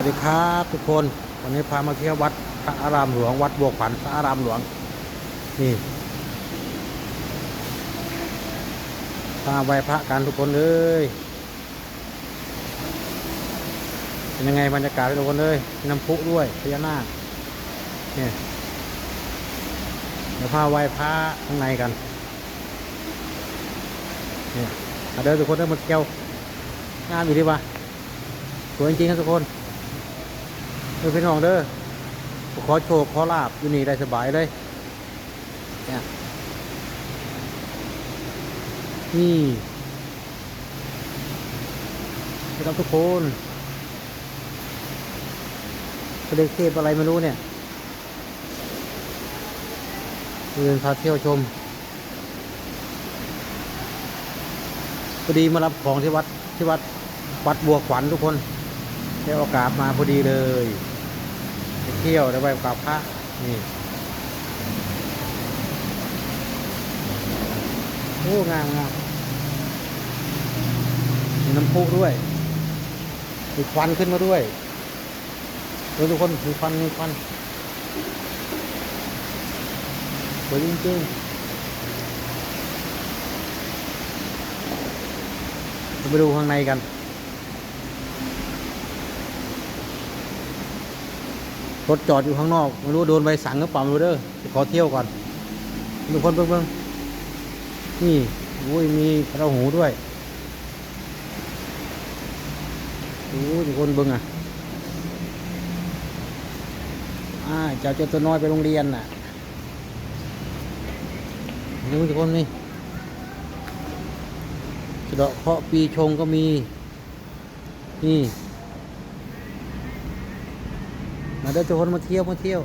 สวัสดีครับทุกคนวันนี้พามาเที่ยววัดพระอารามหลวง วัดบวกขวัญพระอารามหลวง นี่พาไหวพระกันทุกคนเลยเป็นยังไงบรรยากาศทุกคนเลยน้ำพุด้วยพญานาคเนี่ยเดี๋ยวพาไหวพระข้างในกันเนี่ยเดินทุกคนเดินมาเที่ยวงานอยู่ดีวะสวยจริงๆครับทุกคน เออพี่น้องเด้อขอโชคขอลาบอยู่นี่ได้สบายเลยเนี่ยนี่นี่ครับทุกคนเขาเรียกเทพอะไรไม่รู้เนี่ยเดินพาเที่ยวชมพอดีมารับของที่วัดที่วัดวัดบัวขวัญทุกคน ได้โอกาสมาพอดีเลยไปเที่ยวได้ไปกับพระนี่โอ้งามงามมีน้ำพุด้วยมีควันขึ้นมาด้วยดูทุกคนมีควันมีควันสวยจริงๆไปดูข้างในกัน รถจอดอยู่ข้างนอกไม่รู้โดนใบสั่งหรือเปล่าไม่รู้เด้อขอเที่ยวก่อนทุกคนเบิ่งเบิ่งนี่โอ้ยมีพระหูด้วยโอ้ยทุกคนเบิ่งอะอ่าเจ้าเจ้าตัวน้อยไปโรงเรียนน่ะนี่ทุกคนนี่สะเดาะเคราะห์ปีชงก็มีนี่ มาเดินทุกคนมาเที่ยวมาเที่ยว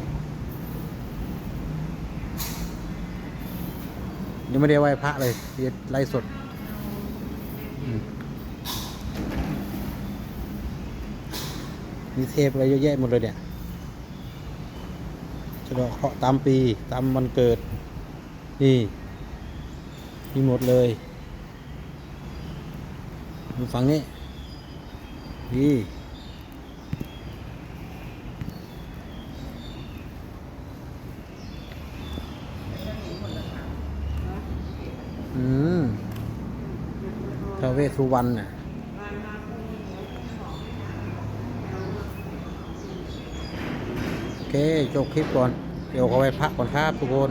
ยังไม่ได้ไหว้พระเลยเรียนไลฟ์สดมีเทพอะไรเยอะแยะหมดเลยเนี่ยจะดอกเคาะตามปีตามวันเกิด นี่มีหมดเลยดูฝั่งนี้นี่ อืมทาเวสสุวรรณน่ะโอเคจบคลิปก่อน เดี๋ยวขอไปพักก่อนครับทุกคน